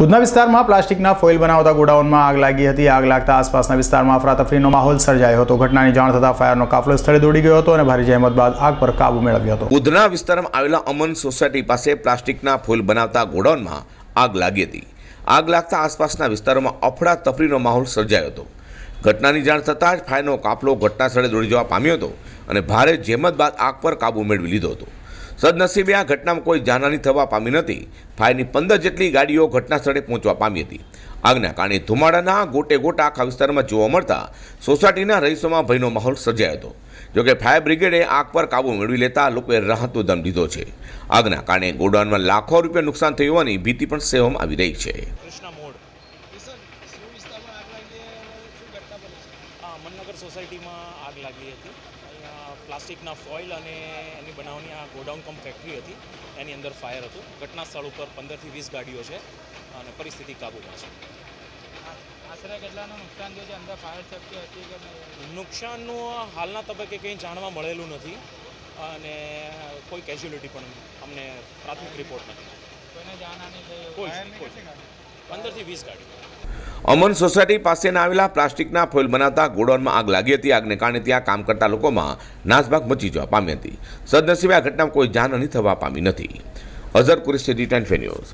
ઉધના વિસ્તારમાં પ્લાસ્ટિકના ફોઇલ બનાવતા ગોડાઉનમાં આગ લાગી હતી. આગ લાગતા આસપાસના વિસ્તારમાં અફરાતફરીનો માહોલ સર્જાયો હતો. ઘટનાની જાણ થતાં ફાયરનો કાફલો સ્થળે દોડી ગયો હતો અને ભારે જહેમત બાદ આગ પર કાબુ મેળવ્યો હતો. ઉધના વિસ્તારમાં આવેલા અમન સોસાયટી પાસે પ્લાસ્ટિકના ફૂલ બનાવતા ગોડાઉનમાં આગ લાગી હતી. આગ લાગતા આસપાસના વિસ્તારોમાં અફડા તફરીનો માહોલ સર્જાયો હતો. ઘટનાની જાણ થતાં જ ફાયરનો કાફલો ઘટના સ્થળે દોડી જવા પામ્યો હતો અને ભારે જહેમત બાદ આગ પર કાબુ મેળવી લીધો હતો. સદનસીબે આ ઘટનામાં કોઈ જાનહાની થવા પામી નથી. ફાયરની પંદર જેટલી ગાડીઓ ઘટના સ્થળે પહોંચવા પામી હતી. આગના કારણે ધુમાડાના ગોટે ગોટા આખા વિસ્તારમાં જોવા મળતા સોસાયટીના રહીશોમાં ભયનો માહોલ સર્જાયો હતો. જોકે ફાયર બ્રિગેડે આગ પર કાબુ મેળવી લેતા લોકોએ રાહતનો દમ લીધો છે. આગના કારણે ગોડાઉનમાં લાખો રૂપિયા નુકસાન થયું હોવાની ભીતિ પણ સેવામાં આવી રહી છે. હા મનનગર સોસાયટીમાં આગ લાગી હતી. અહીંયા પ્લાસ્ટિકના ફોઇલ અને એની બનાવની આ ગોડાઉન કમ ફેક્ટરી હતી. એની અંદર ફાયર હતું. ઘટના સ્થળ ઉપર પંદરથી વીસ ગાડીઓ છે અને પરિસ્થિતિ કાબૂમાં છે. આશરે કેટલાનું નુકસાન થયું છે? અંદર ફાયર સેફ્ટી હતી કે નુકસાનનું હાલના તબક્કે કંઈ જાણવા મળેલું નથી અને કોઈ કેઝ્યુલિટી પણ અમને પ્રાથમિક રિપોર્ટ નથી. કોઈને થઈ કેટલી ગાડી? પંદરથી વીસ ગાડીઓ. અમન સોસાયટી પાસેના આવેલા પ્લાસ્ટિકના ફોઇલ બનાવતા ગોડાઉનમાં આગ લાગી હતી. આગને કારણે ત્યાં કામ કરતા લોકોમાં નાસભાગ મચી જવા પામી હતી. સદનસીબે આ ઘટનામાં કોઈ જાનહાની થવા પામી નથી. Azhar Qureshi return news.